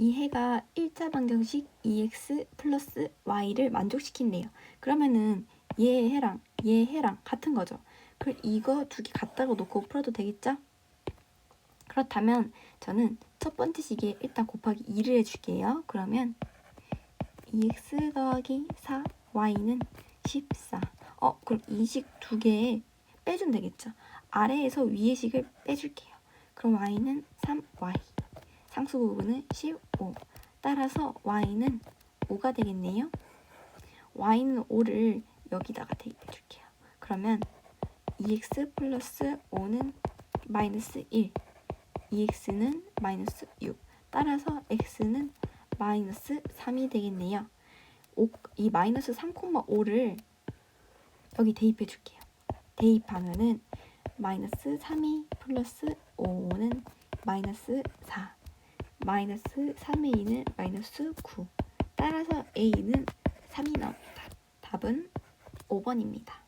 이 해가 일자 방정식 2x 플러스 y를 만족시킨대요. 그러면은 얘 해랑 얘 해랑 같은 거죠. 그럼 이거 두 개 같다고 놓고 풀어도 되겠죠? 그렇다면 저는 첫 번째 식에 일단 곱하기 2를 해줄게요. 그러면 2x 더하기 4 y는 14. 어 그럼 이 식 두 개에 빼주면 되겠죠. 아래에서 위의 식을 빼줄게요. 그럼 y는 3y. 상수 부분은 15. 따라서 y는 5가 되겠네요. y는 5를 여기다가 대입해 줄게요. 그러면 2x 플러스 5는 마이너스 1. 2x는 마이너스 6. 따라서 x는 마이너스 3이 되겠네요. 5, 이 마이너스 3,5를 여기 대입해 줄게요. 대입하면은 마이너스 3이 플러스 5는 마이너스 4. 마이너스 3의 2는 마이너스 9. 따라서 a는 3이 나옵니다. 답은 5번입니다.